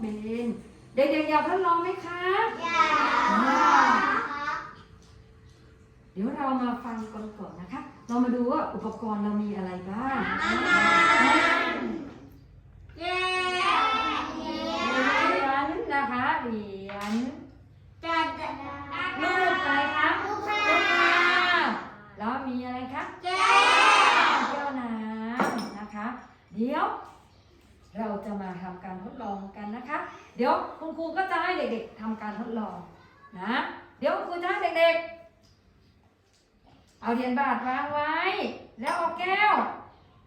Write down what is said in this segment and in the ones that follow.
เบน เด็กๆอยากทดลองไหมคะอยากเดี๋ยวเรามาฟังกันก่อนนะคะ เรามาดูว่าอุปกรณ์เรามีอะไรบ้างเหรียญนะคะเหรียญรูปอะไรคะรูปภาแล้วมีอะไรคะแก้วน้ำนะคะ เดี๋ยว เราจะมาทำการทดลองกันนะคะ เดี๋ยวคุณครูก็จะให้เด็กๆทำการทดลองนะ เดี๋ยวคุณครูจะให้เด็กๆ เอาเหรียญบาทวางไว้ แล้วเอาแก้ว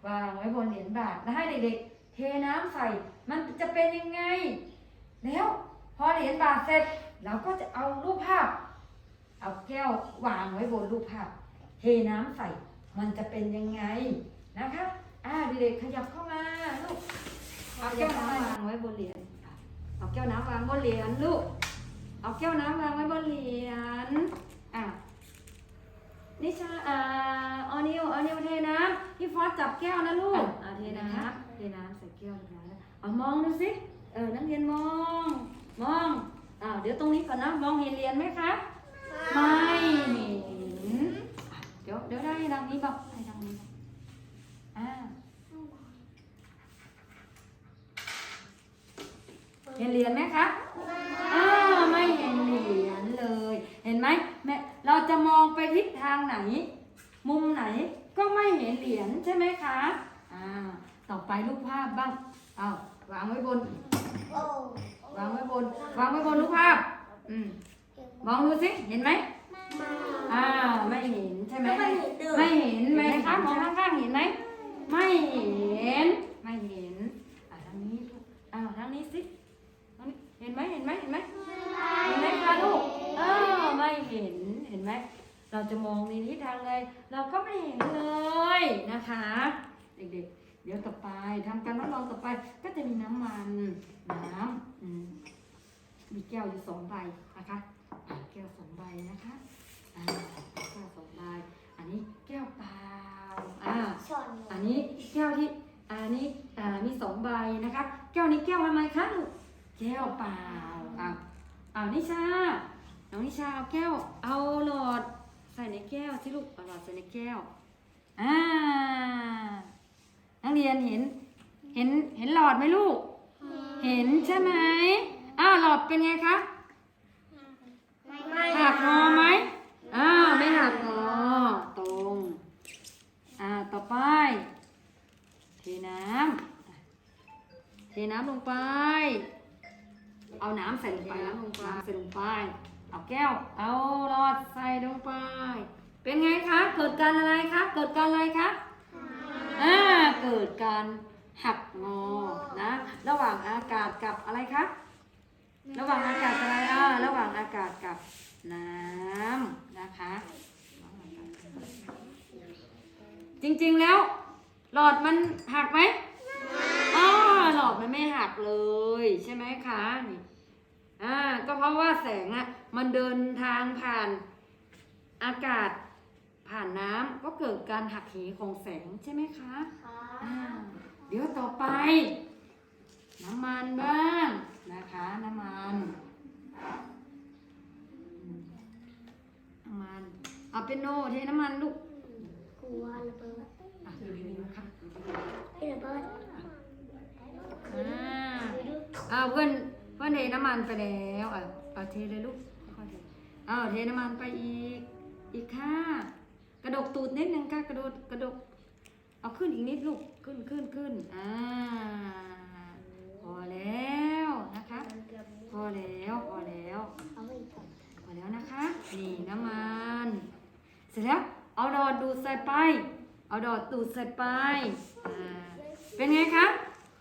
วางไว้บนเหรียญบาทแล้วให้เด็กๆ เทน้ำใส่มันจะเป็นยังไง แล้วพอเหรียญบาทเสร็จเราก็จะเอารูปภาพ เอาแก้ววางไว้บนรูปภาพ เทน้ำใส่มันจะเป็นยังไงนะคะ อ่าเด็กๆขยับเข้ามาลูก เอาแก้วน้ำวางไว้บนเหรียญเอาแก้วน้ำวางบนเหรียญลูก เอาแก้วน้ำวางไว้บนเหรียญอะนิชาอ่าออนิวออนิวเทน้ำพี่ฟอสจับแก้วนะลูกอ่าเทน้ำเทน้ำใส่แก้วเรียบร้อยแล้วเอามองดูสิ เออนักเรียนมอง มองอ่าเดี๋ยวตรงนี้ก่อนนะมองเห็นเหรียญไหมคะ ไม่เห็นอะเดี๋ยวเดี๋ยวได้ทางนี้บอกให้ทางนี้บอกอ่า เห็นเหรียญไหมคะอ้าวไม่เห็นเหรียญเลย เห็นไหมแม่เราจะมองไปทิศทางไหน มุมไหนก็ไม่เห็นเหรียญใช่ไหมคะอ่าต่อไปรูปภาพบ้างเอาวางไว้บน วางไว้บน วางไว้บนรูปภาพ อืมมองดูสิเห็นไหมอ้าไม่เห็นใช่ไหมไม่เห็นไม่เห็นไหมคะมองข้างๆเห็นไหมไม่เห็นไม่เห็นอ่าทางนี้อ้าวทางนี้สิ เห็นไหมเห็นไหมเห็นไหมเห็นไหมคะลูกเออไม่เห็นเห็นไหมเราจะมองในทิศทางใดเราก็ไม่เห็นเลยนะคะ เด็กๆ เดี๋ยวต่อไปทำการทดลองต่อไป ก็จะมีน้ำมันน้ำอืมมีแก้วอยู่สองใบนะคะอ่าแก้วสองใบนะคะอ่าแก้วสองใบอันนี้แก้วเปล่าอ่า อันนี้แก้วที่อันนี้อ่ามีสองใบนะคะ แก้วนี้แก้วอะไรคะลูก แก้วเปล่าอะอ่านิชา น้องนิชาเอาแก้ว เอาหลอด ใส่ในแก้วสิลูกเอาหลอดใส่ในแก้ว อ่า นักเรียนเห็น เห็น เห็นหลอดไหมลูก เห็นใช่ไหมอ้าวหลอดเป็นไงคะหักงอไหมอ้าวไม่หักงอตรง อ่า ต่อไป เทน้ำเทน้ำลงไป เอาน้ำใส่ลงไปน้ำลงไปใส่ลงไป เอาแก้ว เอาหลอดใส่ลงไป เป็นไงคะ เกิดการอะไรคะ เกิดการอะไรคะอ่าเกิดการหักงอ นะ ระหว่างอากาศกับอะไรคะ ระหว่างอากาศอะไรอ่าระหว่างอากาศกับน้ำนะคะ จริงๆแล้ว หลอดมันหักไหมอ๋อหลอดมันไม่หักเลย ใช่ไหมคะนี่อ่าก็เพราะว่าแสงอะมันเดินทางผ่านอากาศผ่านน้ำก็เกิดการหักเหของแสงใช่ไหมคะอ่าเดี๋ยวต่อไป น้ำมันบ้างนะคะน้ำมันอืมน้ำมันเอาเป็นโนเทน้ำมันลูกกลัวระเบิดอะดูดีๆนะคะไอ้ระเบิดอ่า อ่าเพื่อนเพื่อนเทน้ำมันไปแล้วอะเอาเทเลยลูกค่อยๆเทอ้าวเทน้ำมันไปอีก อีกค่ะ กระดกตูดนิดนึงค่ะกระโดดกระดก เอาขึ้นอีกนิดลูกขึ้นขึ้นขึ้นอ่าพอแล้วนะคะพอแล้วพอแล้วพอแล้วนะคะ นี่น้ำมัน เสร็จแล้วเอาดอดดูดใส่ไป เอาดอดดูดใส่ไปอ่าเป็นไงคะ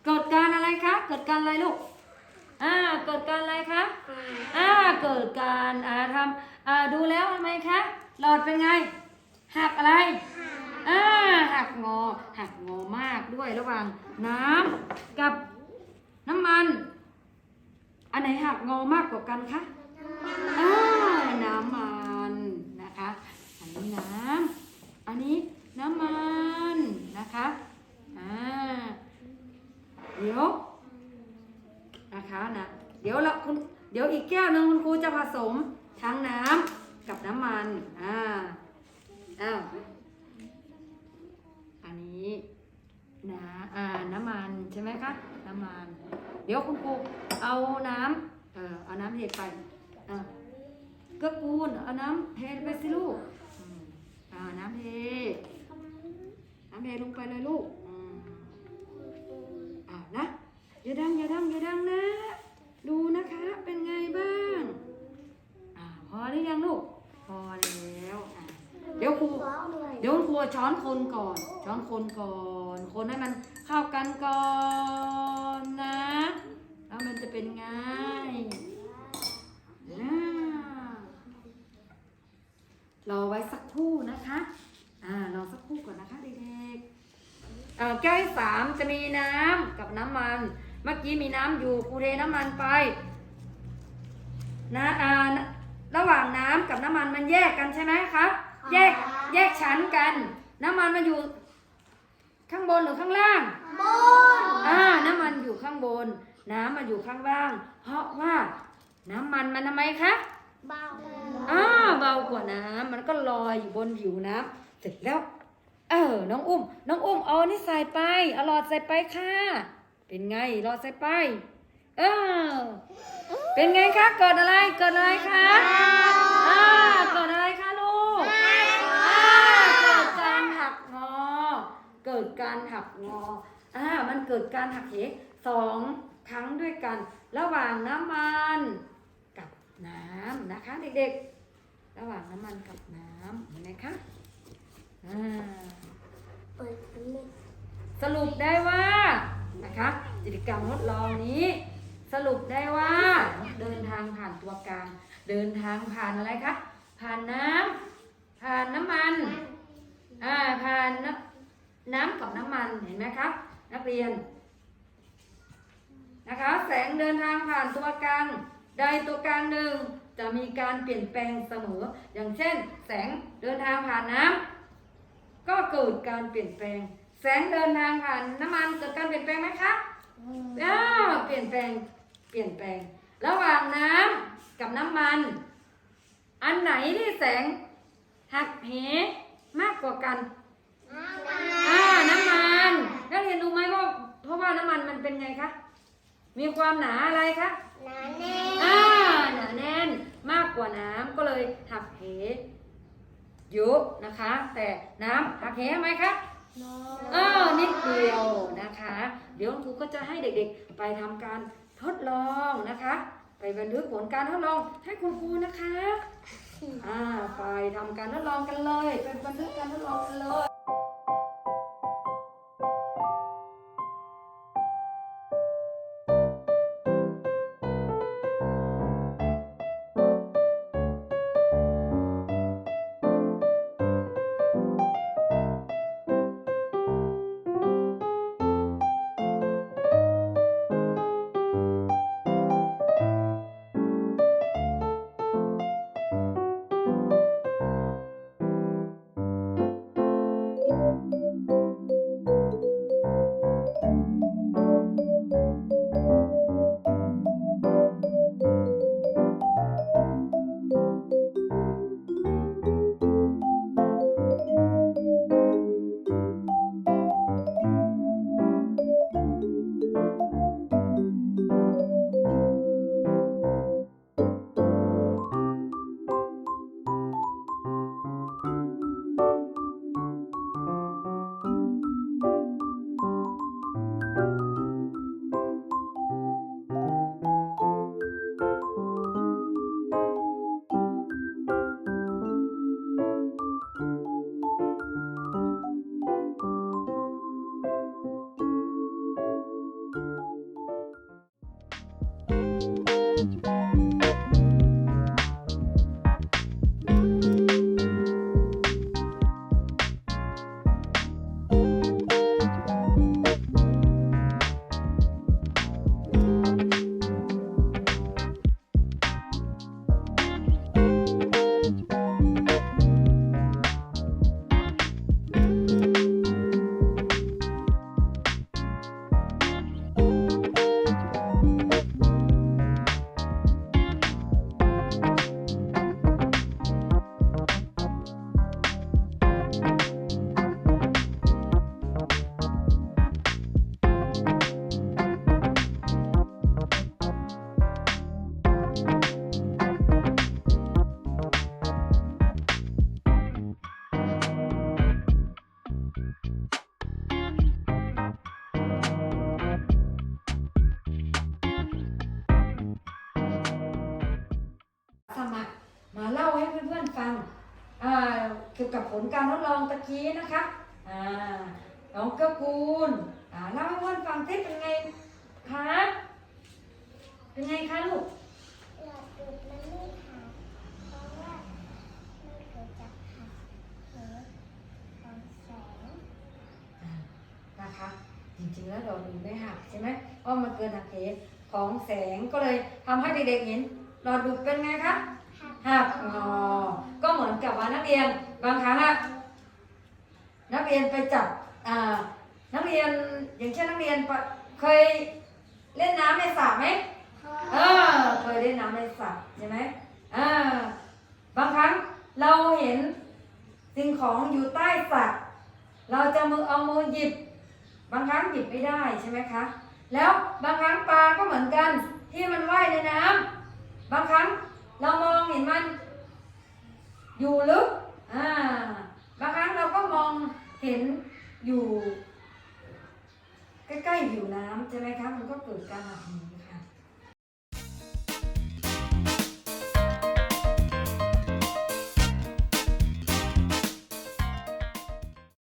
เกิดการอะไรคะ เกิดการอะไรลูก อ่าเกิดการอะไรคะอ่าเกิดการอ่าทำอ่าดูแล้วทำไมคะหลอดเป็นไง หักอะไรอ่าหักงอ หักงอมากด้วยระหว่างน้ำกับน้ำมัน อันไหนหักงอมากกว่ากันคะอ่าน้ำมันนะคะอันนี้น้ำอันนี้น้ำมันนะคะอ่าเดี๋ยว นะคะนะเดี๋ยวเราคุณเดี๋ยวอีกแก้วหนึ่งคุณครูจะผสมทั้งน้ำกับน้ำมันอ่าอ้าวอันนี้นะอ่าน้ำมันใช่ไหมคะน้ำมันเดี๋ยวคุณครูเอาน้ำเออเอาน้ำเทไปอ่าก็ปูนเอาน้ำเทไปสิลูกอ่าน้ำเทน้ำเทลงไปเลยลูกอืมอ่านะ อย่าดังอย่าดังอย่าดังนะ ดูนะคะ เป็นไงบ้าง อ่า พอหรือยังลูก พอแล้วอะเดี๋ยวครู ว้าวด้วย เดี๋ยวคุณครู ช้อนคนก่อน ช้อนคนก่อน คนให้มันเข้ากันก่อนนะ แล้วมันจะเป็นไงอ่ารอไว้สักครู่นะคะ อ่ารอสักครู่ก่อนนะคะเด็กๆอ่อแก้วที่สามจะมีน้ำกับน้ำมัน เมื่อกี้มีน้ำอยู่ครูเทน้ำมันไป นะอ่าระหว่างน้ำกับน้ำมันมันแยกกันใช่ไหมคะแยกแยกชั้นกัน น้ำมันมันอยู่ข้างบนหรือข้างล่าง บนอ่า น้ำมันอยู่ข้างบน น้ำมันอยู่ข้างล่าง เพราะว่าน้ำมันมันทำไมคะเบาอ่าเบากว่าน้ำมันก็ลอยอยู่บนผิวน้ำเสร็จแล้ว เออ น้องอุ้ม น้องอุ้มเอาอันนี่ใส่ไปเอาหลอดใส่ไปค่ะ เป็นไงหลอดใส่ไป เออ เป็นไงคะ เกิดอะไร เกิดอะไรคะ อ่า เกิดอะไรคะลูก อ่า เกิดการหักงอ เกิดการหักงออ่ามันเกิดการหักเหสองครั้งด้วยกัน ระหว่างน้ำมันกับน้ำนะคะเด็กๆ ระหว่างน้ำมันกับน้ำเห็นไหมคะอ่าเปิดนนี้สรุปได้ว่านะคะกิจกรรมทดลองนี้ สรุปได้ว่า เดินทางผ่านตัวกลาง เดินทางผ่านอะไรคะผ่านน้ำผ่านน้ำมันอ่าผ่านน้ำ น้ำกับน้ำมันเห็นไหมคะนักเรียนนะคะแสงเดินทางผ่านตัวกลางใดตัวกลางหนึ่งจะมีการเปลี่ยนแปลงเสมอ อย่างเช่น แสงเดินทางผ่านน้ำก็เกิดการเปลี่ยนแปลง แสงเดินทางผ่านน้ำมันเกิดการเปลี่ยนแปลงไหมคะอ้าวเปลี่ยนแปลงเปลี่ยนแปลง ระหว่างน้ำกับน้ำมัน อันไหนที่แสงหักเหมากกว่ากัน เพราะว่าน้ำมันมันเป็นไงคะ มีความหนาอะไรคะหนาแน่อ่าหนาแน่นมากกว่าน้ำก็เลยหักเหเยอะนะคะ แต่น้ำหักเหไหมคะเออนิดเดียวนะคะ เดี๋ยวครูก็จะให้เด็กๆ ไปทำการทดลองนะคะ ไปบันทึกผลการทดลองให้คุณครูนะคะอ่าไปทำการทดลองกันเลยไปบันทึกการทดลองกันเลย กี่ยวกับผลการทดลองตะกี้นะคะน้องเกื้อกูลเล่าให้พ่อนฟังสิเป็นไงคะเป็นไงคะลูกหลอดดูดมันไม่ขาดเพราะว่ามันเกิดจากหักเหของแสงนะคะ จริงๆแล้วเราดูไม่หักใช่ไหมเพราะมันเกินหักเหของแสงก็เลยทำให้เด็กๆเห็นหลอดดูดเป็นไงคะหักหักงอก็เหมือนกับว่านักเรียน บางครั้งอะนักเรียนไปจับอ่านักเรียนอย่างเช่นนักเรียนปะเคยเล่นน้ำในสระไหมเออเคยเล่นน้ำในสระใช่ไหมอ่าบางครั้งเราเห็นสิ่งของอยู่ใต้สระเราจะมือเอามือหยิบ บางครั้งหยิบไม่ได้ใช่ไหมคะ แล้วบางครั้งปลาก็เหมือนกันที่มันว่ายในน้ำบางครั้งเรามองเห็นมัน อยู่ลึกอ่าบางครั้งเราก็มอง เห็นอยู่ ใกล้ๆผิวน้ำใช่ไหมคะ มันก็เกิดการหักเห